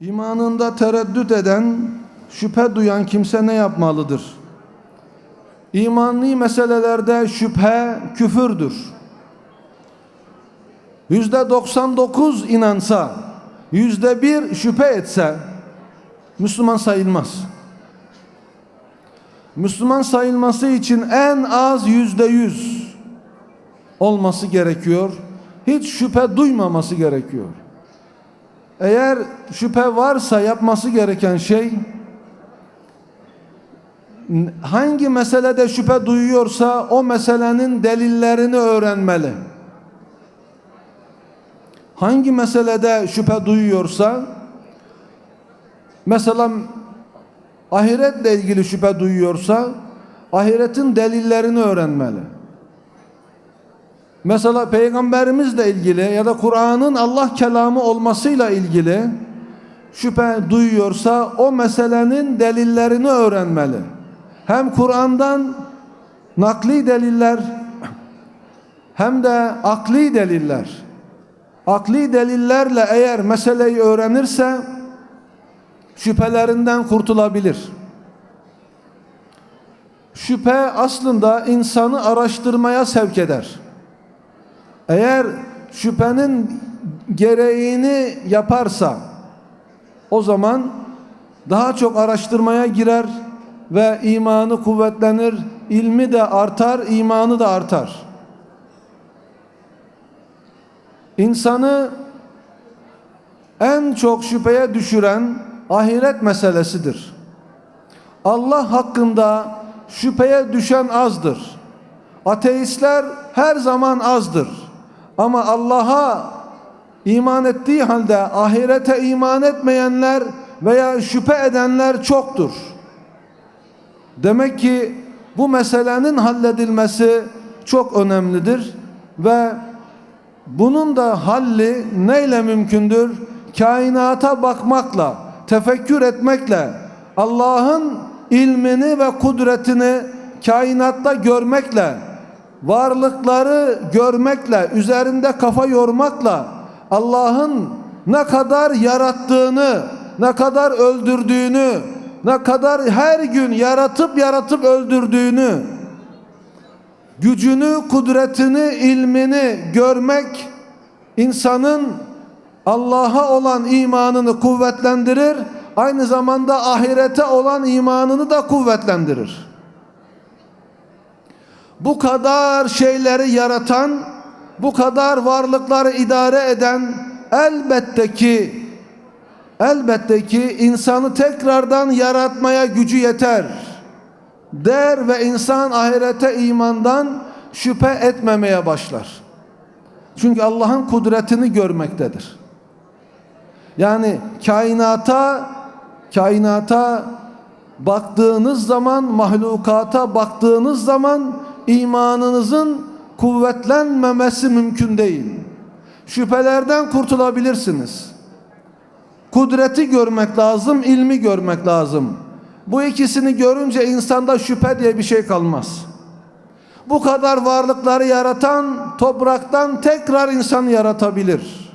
İmanında tereddüt eden, şüphe duyan kimse ne yapmalıdır? İmanlı meselelerde şüphe küfürdür. Yüzde 99 inansa, yüzde bir şüphe etse, Müslüman sayılmaz. Müslüman sayılması için en az yüzde yüz olması gerekiyor. Hiç şüphe duymaması gerekiyor. Eğer şüphe varsa yapması gereken şey hangi meselede şüphe duyuyorsa o meselenin delillerini öğrenmeli. Hangi meselede şüphe duyuyorsa mesela ahiretle ilgili şüphe duyuyorsa ahiretin delillerini öğrenmeli. Mesela peygamberimizle ilgili ya da Kur'an'ın Allah kelamı olmasıyla ilgili şüphe duyuyorsa o meselenin delillerini öğrenmeli. Hem Kur'an'dan nakli deliller hem de akli deliller. Akli delillerle eğer meseleyi öğrenirse şüphelerinden kurtulabilir. Şüphe aslında insanı araştırmaya sevk eder. Eğer şüphenin gereğini yaparsa o zaman daha çok araştırmaya girer ve imanı kuvvetlenir, ilmi de artar, imanı da artar. İnsanı en çok şüpheye düşüren ahiret meselesidir. Allah hakkında şüpheye düşen azdır. Ateistler her zaman azdır. Ama Allah'a iman ettiği halde ahirete iman etmeyenler veya şüphe edenler çoktur. Demek ki bu meselenin halledilmesi çok önemlidir ve bunun da halli neyle mümkündür? Kainata bakmakla, tefekkür etmekle, Allah'ın ilmini ve kudretini kainatta görmekle, varlıkları görmekle, üzerinde kafa yormakla Allah'ın ne kadar yarattığını, ne kadar öldürdüğünü, ne kadar her gün yaratıp yaratıp öldürdüğünü, gücünü, kudretini, ilmini görmek insanın Allah'a olan imanını kuvvetlendirir, aynı zamanda ahirete olan imanını da kuvvetlendirir. Bu kadar şeyleri yaratan, bu kadar varlıkları idare eden elbette ki elbette ki insanı tekrardan yaratmaya gücü yeter. Der ve insan ahirete imandan şüphe etmemeye başlar. Çünkü Allah'ın kudretini görmektedir. Yani kainata kainata baktığınız zaman mahlukata baktığınız zaman imanınızın kuvvetlenmemesi mümkün değil. Şüphelerden kurtulabilirsiniz. Kudreti görmek lazım, ilmi görmek lazım. Bu ikisini görünce insanda şüphe diye bir şey kalmaz. Bu kadar varlıkları yaratan topraktan tekrar insan yaratabilir.